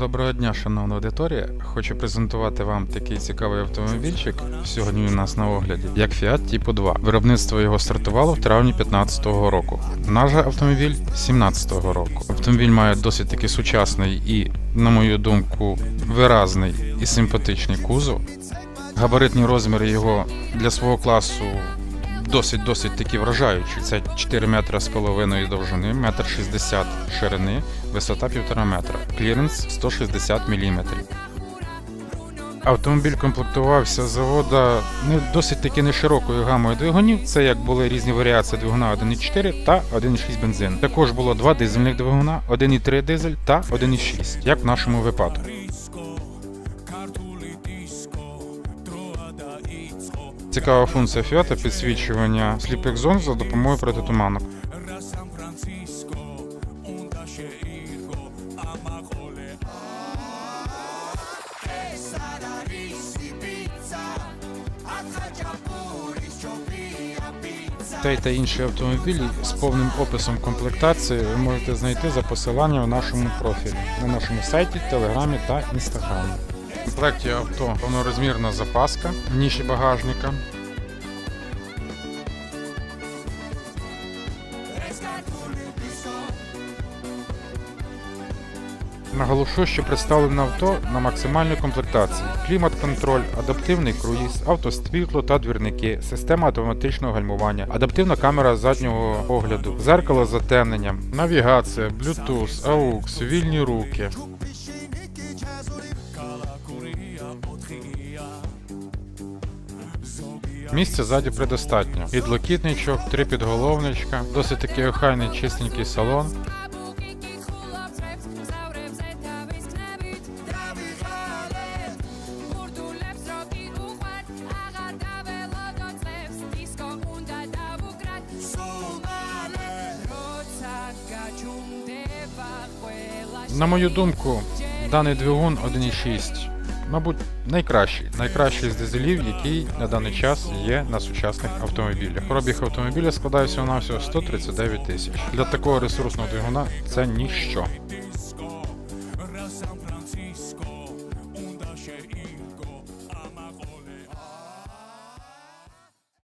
Доброго дня, шановна аудиторія. Хочу презентувати вам такий цікавий автомобільчик. Сьогодні у нас на огляді, як Fiat Tipo 2. Виробництво його стартувало в травні 2015 року. Наш автомобіль 2017 року. Автомобіль має досить таки сучасний і, на мою думку, виразний і симпатичний кузов. Габаритні розміри його для свого класу досить досить такі вражаючі. Це 4 метри з половиною довжини, метр 60 ширини, висота 1,5 метра, кліренс 160 мм. Автомобіль комплектувався з завода не досить таки не широкою гамою двигунів. Це як були різні варіації двигуна 1.4 та 1.6 бензин. Також було два дизельних двигуна, 1.3 дизель та 1.6, як в нашому випадку. Цікава функція Fiat – підсвічування сліпих зон за допомогою протитуманок. Цей та інші автомобілі з повним описом комплектації ви можете знайти за посиланням в нашому профілі на нашому сайті, телеграмі та інстаграмі. В комплекті авто повнорозмірна запаска, ніші багажника. Наголошу, що представлене авто на максимальній комплектації: клімат-контроль, адаптивний круїз, автосвітло та двірники, система автоматичного гальмування, адаптивна камера заднього огляду, зеркало з затемненням, навігація, Bluetooth, AUX, вільні руки. Місця ззаді предостатньо. Підлокітничок, три підголовничка, досить такий охайний чистенький салон. На мою думку, даний двигун 1.6, мабуть, найкращий найкращий з дизелів, який на даний час є на сучасних автомобілях. Пробіг автомобіля складає всього на всього 139 тисяч. Для такого ресурсного двигуна це ніщо.